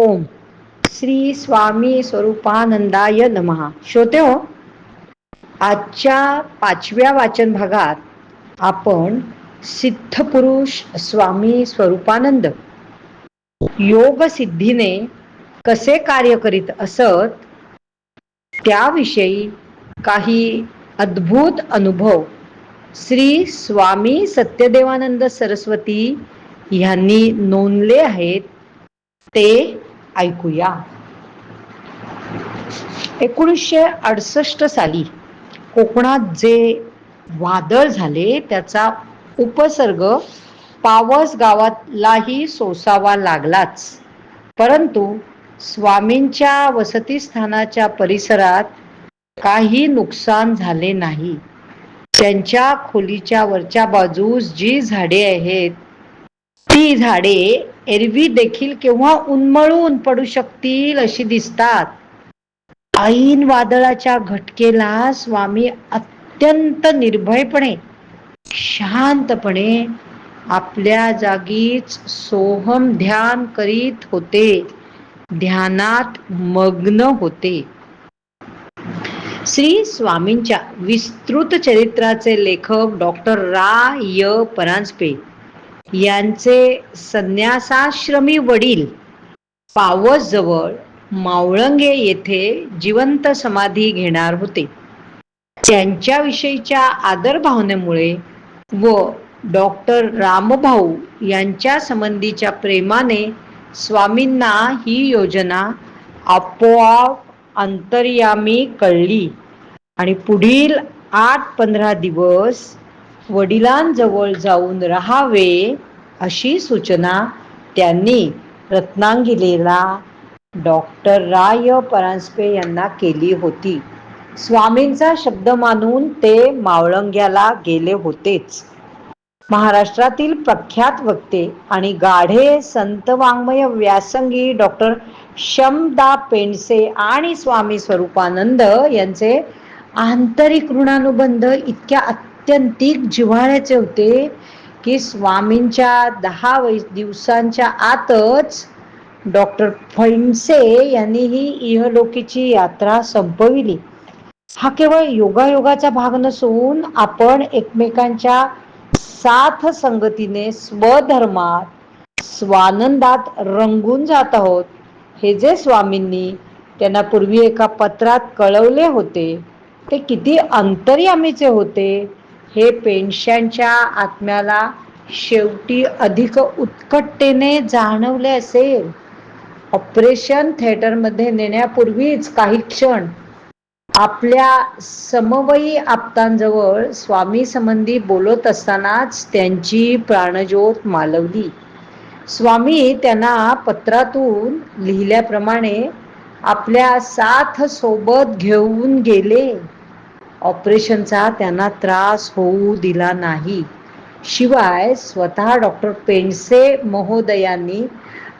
ओम। श्री स्वामी स्वरूपानंदाय नमहा श्रोते हो आजच्या पाचव्या वाचन भागात आपण सिद्धपुरुष स्वामी स्वरूपानंद योग सिद्धीने कसे कार्य करीत असत त्याविषयी काही अद्भुत अनुभव श्री स्वामी सत्यदेवानंद सरस्वती यांनी नोंदले आहेत ते ऐकूया. एकोणीसशे अडसष्ट साली कोकणात जे वादळ झाले त्याचा उपसर्ग पावस गावातलाही सोसावा लागलाच. परंतु स्वामींच्या वसतिस्थानाच्या परिसरात काही नुकसान झाले नाही. त्यांच्या खोलीच्या वरच्या बाजूस जी झाडे आहेत ती झाडे एरवी देखील केव्हा उन्मळून पडू शकतील अशी दिसतात. ऐन वादळाच्या घटकेला स्वामी अत्यंत निर्भयपणे शांतपणे आपल्या जागीच सोहम ध्यान करीत होते. ध्यानात मग्न होते. श्री स्वामींच्या विस्तृत चरित्राचे लेखक डॉक्टर रा. य. परांजपे यांचे संन्यासाश्रमी वडील पावसजवळ मावळंगे येथे जिवंत समाधी घेणार होते. त्यांच्याविषयीच्या आदर भावनेमुळे व डॉक्टर रामभाऊ यांच्या संबंधीच्या प्रेमाने स्वामींना ही योजना आपोआप अंतर्यामी कळली आणि पुढील आठ पंधरा दिवस वडिलांजवळ जाऊन राहावे अशी सूचना त्यांनी रत्नांगिलेला डॉक्टर राय परांजपे यांना केली होती. स्वामींचा शब्द मानून ते मावळंग्याला गेले होतेच. महाराष्ट्रातील प्रख्यात वक्ते आणि गाढे संत वाङ्मय व्यासंगी डॉक्टर शमदा पेंडसे आणि स्वामी स्वरूपानंद यांचे आंतरिक ऋणानुबंध इतक्या अत्यंतिक जिव्हाळ्याचे होते की स्वामींच्या दहा वै दिवसांच्या आतच डॉक्टर फैंसे यांनी ही इहलोकीची यात्रा संपविली. हा केवळ योगायोगाचा भाग नसून आपण एकमेकांच्या साथ संगतीने स्वधर्मात स्वानंदात रंगून जात आहोत. हे जे स्वामींनी त्यांना पूर्वी एका पत्रात कळवले होते ते किती अंतर्यामीचे होते हे पेन्शनच्या आत्म्याला शेवटी अधिक उत्कटतेने जाणवले असेल. ऑपरेशन थिएटरमध्ये नेण्यापूर्वीच काही क्षण आपल्या समवयी आप्तांजवळ स्वामी संबंधी बोलत असतानाच त्यांची प्राणज्योत मालवली. स्वामी त्यांना पत्रातून लिहिल्याप्रमाणे आपल्या साथ सोबत घेऊन गेले. ऑपरेशनचा त्यांना त्रास होऊ दिला नाही. शिवाय स्वतः डॉक्टर पेंडसे महोदयांनी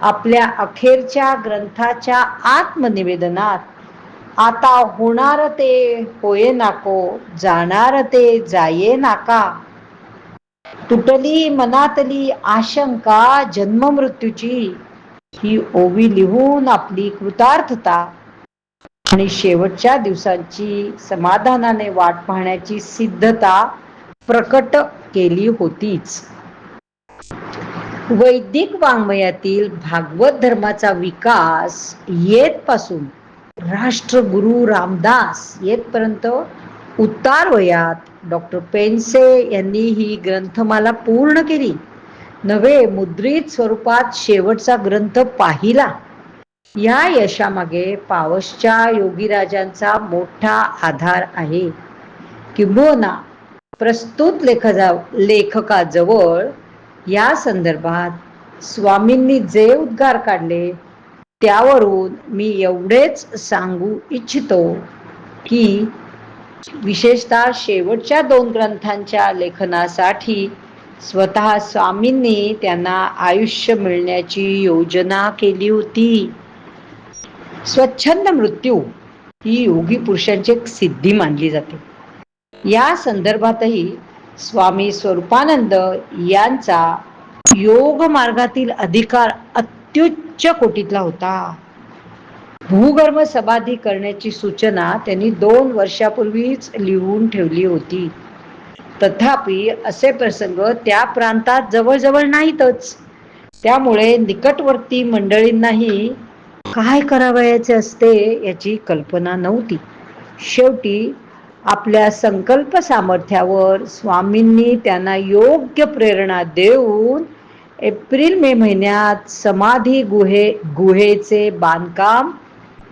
आपल्या अखेरच्या ग्रंथाच्या आत्मनिवेदनात आता होणार ते होये नाको जाणार ते जाये नाका. तुटली मनातली आशंका जन्ममृत्यूची ही ओवी लिहून आपली कृतार्थता आणि शेवटच्या दिवसांची समाधानाने वाट पाहण्याची सिद्धता प्रकट केली होतीच. वैदिक वाङ्मयातील भागवत धर्माचा विकास येतपासून राष्ट्रगुरु रामदास येतपर्यंत उतार वयात डॉक्टर पेन्से यांनी ही ग्रंथमाला पूर्ण केली. नवे मुद्रित स्वरूपात शेवटचा ग्रंथ पाहिला. या यशामागे पावसच्या योगीराजांचा मोठा आधार आहे. किंबहुना प्रस्तुत लेखजा लेखकाजवळ या संदर्भात स्वामींनी जे उद्गार काढले त्यावरून मी एवढेच सांगू इच्छितो की विशेषतः शेवटच्या दोन ग्रंथांच्या लेखनासाठी स्वतः स्वामींनी त्यांना आयुष्य मिळण्याची योजना केली होती. स्वच्छंद मृत्यू ही योगी पुरुषांची एक सिद्धी मानली जाते. या संदर्भातही स्वामी स्वरूपानंद यांचा योग मार्गातील अधिकार अत्युच्च कोटीतला होता. भूगर्भ समाधी करण्याची सूचना त्यांनी दोन वर्षापूर्वीच लिहून ठेवली होती. तथापि असे प्रसंग त्या प्रांतात जवळजवळ नाहीतच. त्यामुळे निकटवर्ती मंडळींनाही काय करावयाचे असते याची कल्पना नव्हती. शेवटी आपल्या संकल्प सामर्थ्यावर स्वामींनी त्यांना योग्य प्रेरणा देऊन एप्रिल मे महिन्यात समाधी गुहे गुहेचे बांधकाम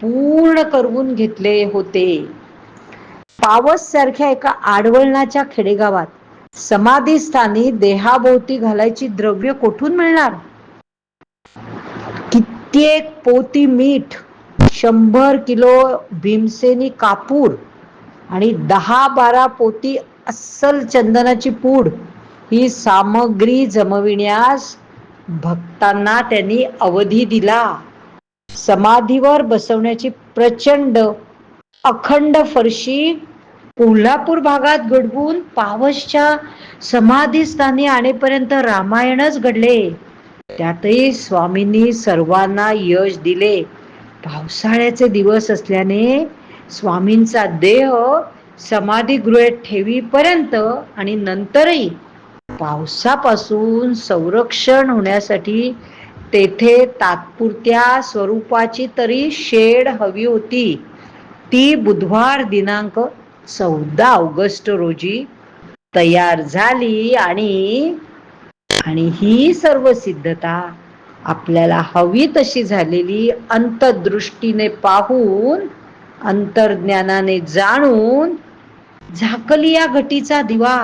पूर्ण करून घेतले होते. पावस सारख्या एका आडवळणाच्या खेडेगावात समाधीस्थानी देहाभोवती घालायची द्रव्य कोठून मिळणार? प्रत्येक पोती मीठ शंभर किलो भीमसेनी कापूर आणि दहा बारा पोती अस्सल चंदनाची पूड ही सामग्री जमविण्यास भक्तांना त्यांनी अवधी दिला. समाधीवर बसवण्याची प्रचंड अखंड फरशी कोल्हापूर भागात घडवून पावसच्या समाधीस्थानी आणेपर्यंत रामायणच घडले. त्यातही स्वामींनी सर्वांना यश दिले. पावसाळ्याचे दिवस असल्याने स्वामींचा देह समाधीगृहेत ठेवीपर्यंत आणि नंतरही पावसापासून संरक्षण होण्यासाठी तेथे तात्पुरत्या स्वरूपाची तरी शेड हवी होती. ती बुधवार दिनांक चौदा ऑगस्ट रोजी तयार झाली आणि आणि ही सर्व सिद्धता आपल्याला हवी तशी झालेली अंतदृष्टीने पाहून अंतर्ज्ञानाने जाणून झाकली या घटीचा दिवा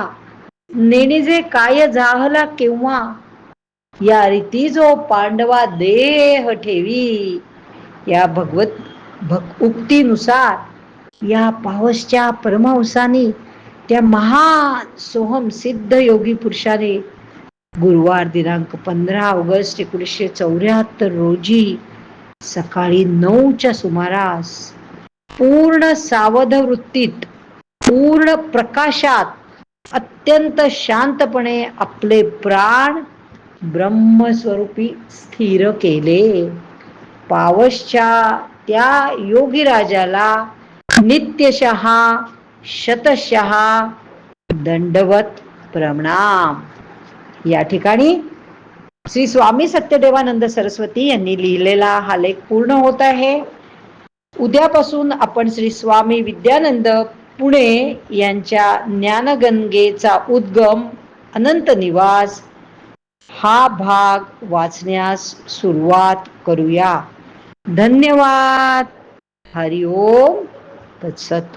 नेणिजे काय जाहला केव्हा या रीती जो पांडवा देह ठेवी या भगवत भक उक्तीनुसार या पावसच्या परमहंसानी त्या महान सोहम सिद्ध योगी पुरुषाने गुरुवार दिनांक पंधरा ऑगस्ट एकोणीसशे चौऱ्याहत्तर रोजी सकाळी नऊच्या सुमारास पूर्ण सावध वृत्तीत पूर्ण प्रकाशात अत्यंत शांतपणे आपले प्राण ब्रह्मस्वरूपी स्थिर केले. पावसच्या त्या योगी राजाला नित्यशहा शतशहा दंडवत प्रणाम. या ठिकाणी श्री स्वामी सत्यदेवानंद सरस्वती यांनी लिहिलेला हा लेख पूर्ण होत आहे. उद्यापासून आपण श्री स्वामी विद्यानंद पुणे यांच्या ज्ञानगंगेचा उद्गम अनंत निवास हा भाग वाचण्यास सुरुवात करूया. धन्यवाद. हरिओम तत्सत.